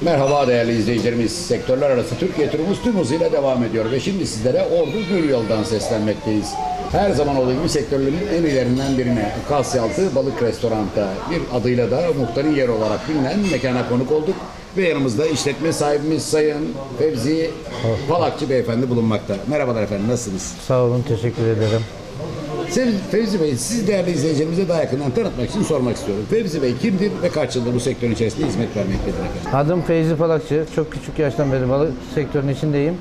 Merhaba değerli izleyicilerimiz. Sektörler arası Türkiye turumuz tüm hızıyla devam ediyor ve şimdi sizlere Ordu Gül Yol'dan seslenmekteyiz. Her zaman olduğu gibi sektörlerin en ilerinden birine Kasyaltı Balık Restoran'ta bir adıyla da muhtarın yeri olarak bilinen mekana konuk olduk. Ve yanımızda işletme sahibimiz Sayın Fevzi Palakçı Beyefendi bulunmakta. Merhabalar efendim nasılsınız? Sağ olun, teşekkür ederim. Sevgili Fevzi Bey, siz değerli izleyicilerimize daha yakından tanıtmak için sormak istiyorum. Fevzi Bey kimdir ve kaç yıldır bu sektörün içerisinde hizmet vermektedir? Adım Feyzi Palakçı. Çok küçük yaştan beri balık sektörünün içindeyim.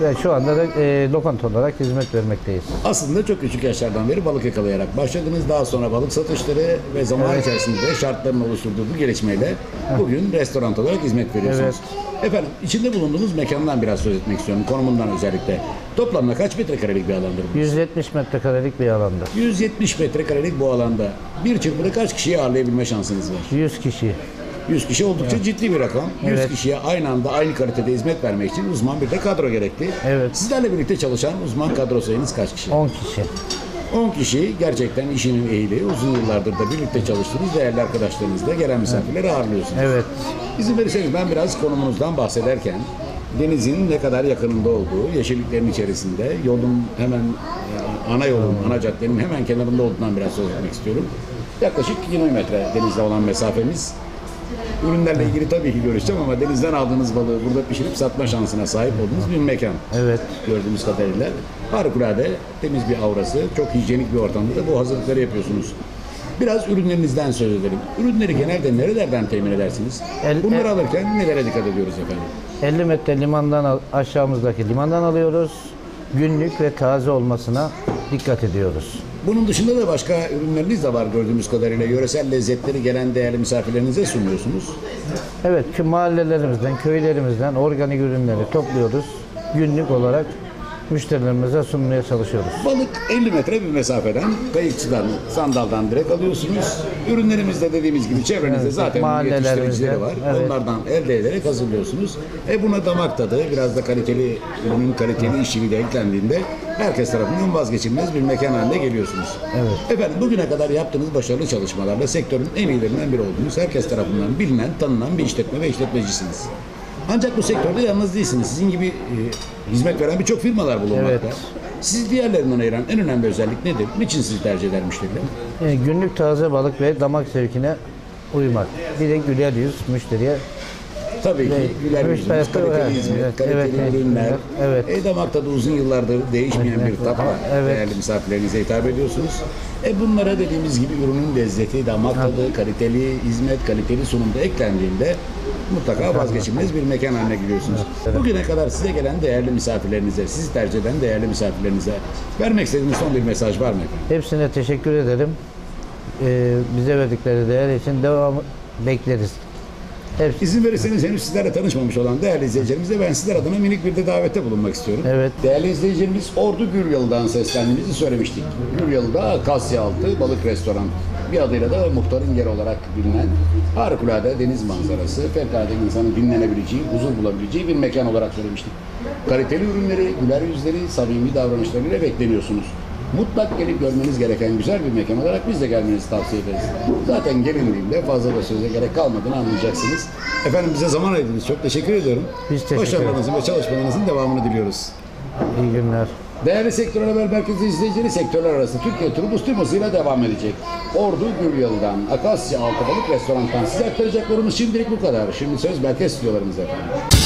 Ve şu anda da e, lokanta olarak hizmet vermekteyiz. Aslında çok küçük yaşlardan beri balık yakalayarak başladınız. Daha sonra balık satışları ve zaman içerisinde de şartların oluşturduğu bu gelişmeyle bugün restoran olarak hizmet veriyorsunuz. Efendim içinde bulunduğunuz mekandan biraz söz etmek istiyorum. Konumundan özellikle. Toplamda kaç metrekarelik bir alandır bu? 170 metrekarelik bir alanda. 170 metrekarelik bu alanda bir çırpıda kaç kişiyi ağırlayabilme şansınız var? 100 kişi. 100 kişi oldukça ciddi bir rakam. 100 Evet. kişiye aynı anda aynı kalitede hizmet vermek için uzman bir de kadro gerekli. Evet. Sizlerle birlikte çalışan uzman kadro sayınız kaç kişi? 10 kişi. 10 kişi gerçekten işinin ehli, uzun yıllardır da birlikte çalıştığınız değerli arkadaşlarınızla gelen misafirleri ağırlıyorsunuz. Evet. İzin verirseniz ben biraz konumunuzdan bahsederken denizin ne kadar yakınında olduğu, yeşilliklerin içerisinde, yolun hemen e, ana yolun, ana caddenin hemen kenarında olduğundan biraz söz etmek istiyorum. Yaklaşık 20 metre denizle olan mesafemiz. Ürünlerle ilgili tabii ki görüşeceğim ama denizden aldığınız balığı burada pişirip satma şansına sahip olduğunuz bir mekan Evet. gördüğümüz kadarıyla. Harikulade temiz bir aurası, çok hijyenik bir ortamda da bu hazırlıkları yapıyorsunuz. Biraz ürünlerinizden söz edelim. Ürünleri genelde nerelerden temin edersiniz? El- Bunları alırken nelere dikkat ediyoruz efendim? 50 metre limandan al- aşağımızdaki limandan alıyoruz. Günlük ve taze olmasına dikkat ediyoruz. Bunun dışında da başka ürünleriniz de var gördüğümüz kadarıyla. Yöresel lezzetleri gelen değerli misafirlerinize sunuyorsunuz. Evet, mahallelerimizden, köylerimizden organik ürünleri topluyoruz. Günlük olarak müşterilerimize sunmaya çalışıyoruz. Balık 50 metre bir mesafeden, kayıkçıdan, sandaldan direkt alıyorsunuz. Ürünlerimizde dediğimiz gibi çevrenizde Evet, zaten yetiştiricileri var. evet. Onlardan elde ederek hazırlıyorsunuz. E buna damak tadı, biraz da kaliteli, ürünün kaliteli işçiliği de eklendiğinde herkes tarafından vazgeçilmez bir mekan haline geliyorsunuz. Evet. Efendim bugüne kadar yaptığınız başarılı çalışmalarla sektörün en iyilerinden biri oldunuz. Herkes tarafından bilinen, tanınan bir işletme ve işletmecisiniz. Ancak bu sektörde yalnız değilsiniz. Sizin gibi e, hizmet veren birçok firmalar bulunmakta. Evet. Sizi diğerlerinden ayıran en önemli özellik nedir? Niçin sizi tercih eder müşteriler? Yani günlük taze balık ve damak zevkine uymak. Bir de güler yüz müşteriye. Tabii ki Evet. güler Evet, evet, kaliteli evet, hizmet, evet, kaliteli evet, evet, ürünler. evet. E, damakta da uzun yıllardır değişmeyen bir tatla Evet. değerli misafirlerinize hitap ediyorsunuz. E bunlara dediğimiz gibi ürünün lezzeti, damak tadı, kaliteli hizmet, kaliteli sunumda eklendiğinde mutlaka vazgeçilmez bir mekan haline geliyorsunuz. Bugüne kadar size gelen değerli misafirlerinize, sizi tercih eden değerli misafirlerinize vermek istediğiniz son bir mesaj var mı efendim? Hepsine teşekkür ederim. Ee, bize verdikleri değer için devam bekleriz. Hepsi. İzin verirseniz henüz sizlerle tanışmamış olan değerli izleyicilerimize ben sizler adına minik bir de davette bulunmak istiyorum. Evet. Değerli izleyicilerimiz Ordu Güryalı'dan seslendiğimizi söylemiştik. Güryalı'da Akasya-Altı Balık Restoran. Bir adıyla da muhtarın yeri olarak bilinen harikulade deniz manzarası, fevkalade insanın dinlenebileceği, huzur bulabileceği bir mekan olarak söylemiştik. Kaliteli ürünleri, güler yüzleri, samimi davranışlarıyla bekleniyorsunuz. Mutlak gelip görmeniz gereken güzel bir mekan olarak biz de gelmenizi tavsiye ederiz. Zaten gelindiğinde fazla da söze gerek kalmadığını anlayacaksınız. Efendim bize zaman ayırdınız. Çok teşekkür ediyorum. Biz teşekkür Başarılarınızın ve çalışmalarınızın devamını diliyoruz. İyi günler. Değerli Sektör Haber Merkezi izleyicileri sektörler arası Türkiye turu tüm hızıyla devam edecek. Ordu Güryalı'dan Akasya Altıbalık Restoran'tan size aktaracaklarımız şimdilik bu kadar. Şimdi söz merkez stüdyolarımızda efendim.